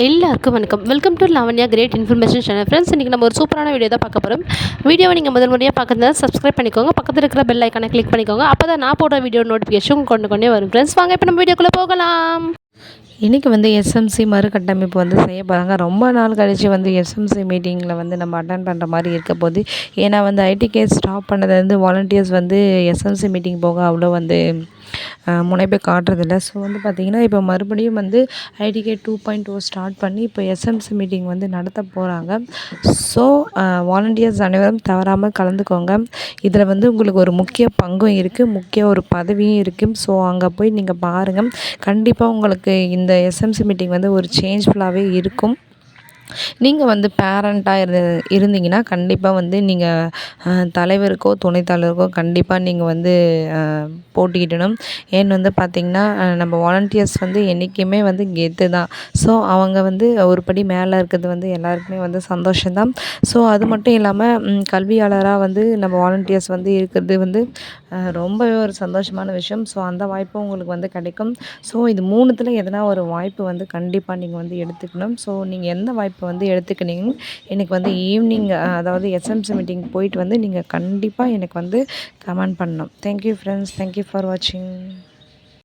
எல்லாருக்கும் வணக்கம். Welcome to Lavanya great information channel friends இன்றைக்கி நம்ம ஒரு சூப்பரான வீடியோ தான் பார்க்க போகிறோம் வீடியோவை நீங்கள் முதல் முறையாக பார்க்குறதா சப்ஸ்கிரைப் பண்ணிக்கோங்க. பக்கத்தில் இருக்கிற பெல் ஐக்கானை கிளிக் பண்ணிக்கோங்க. அப்போ தான் நான் போடுற வீடியோ நோட்டிஃபிகேஷன் கொண்டு கொண்டே வரும். ஃப்ரெண்ட்ஸ் வாங்க இப்போ நம்ம வீடியோக்குள்ளே போகலாம். இன்றைக்கி வந்து எஸ்எம்சி மறுகட்டமைப்பு வந்து செய்ய போகிறாங்க ரொம்ப நாள் கழித்து வந்து எஸ்எம்சி மீட்டிங்கில் வந்து நம்ம அட்டன் பண்ணுற மாதிரி இருக்க போது ஏன்னா வந்து ஐடி கேஸ் ஸ்டாப் பண்ணதுலேருந்து வாலண்டியர்ஸ் வந்து எஸ்எம்சி மீட்டிங் போக அவ்வளோ வந்து முனைப்பை காட்டுறதில்ல. ஸோ வந்து பார்த்திங்கன்னா இப்போ மறுபடியும் வந்து IDK two point two start பண்ணி இப்போ எஸ்எம்சி மீட்டிங் வந்து நடத்த போகிறாங்க ஸோ வாலண்டியர்ஸ் அனைவரும் தவறாமல் கலந்துக்கோங்க. இதில் வந்து உங்களுக்கு ஒரு முக்கிய பங்கும் இருக்குது முக்கிய ஒரு பதவியும் இருக்குது ஸோ அங்கே போய் நீங்கள் பாருங்கள் கண்டிப்பாக உங்களுக்கு இந்த இந்த எஸ்எம்சி மீட்டிங் வந்து ஒரு சேஞ்ச்ஃபுல்லாகவே இருக்கும். நீங்கள் வந்து பேரண்ட்டாக இரு இருந்தீங்கன்னா கண்டிப்பாக வந்து நீங்கள் தலைவருக்கோ துணைத் தலைவருக்கோ கண்டிப்பாக நீங்கள் வந்து அஹ், போட்டியிடணும் ஏன்னு வந்து பார்த்திங்கன்னா நம்ம வாலண்டியர்ஸ் வந்து என்றைக்குமே வந்து கெத்து தான் ஸோ அவங்க வந்து ஒரு படி மேலே இருக்கிறது வந்து எல்லாருக்குமே வந்து சந்தோஷம்தான். ஸோ அது மட்டும் இல்லாமல் கல்வியாளராக வந்து நம்ம வாலண்டியர்ஸ் வந்து இருக்கிறது வந்து ரொம்பவே ஒரு சந்தோஷமான விஷயம். ஸோ அந்த வாய்ப்பும் உங்களுக்கு வந்து கிடைக்கும். ஸோ இது மூணுத்தில் எதனா ஒரு வாய்ப்பு வந்து கண்டிப்பாக நீங்கள் வந்து எடுத்துக்கணும். ஸோ நீங்கள் எந்த வாய்ப்பு இப்போ வந்து எடுத்துக்கினீங்க. எனக்கு வந்து ஈவினிங் அதாவது எஸ்எம்சி மீட்டிங் போயிட்டு வந்து நீங்கள் கண்டிப்பாக எனக்கு வந்து கமெண்ட் பண்ணணும். தேங்க்யூ ஃப்ரெண்ட்ஸ் தேங்க்யூ ஃபார் வாட்சிங்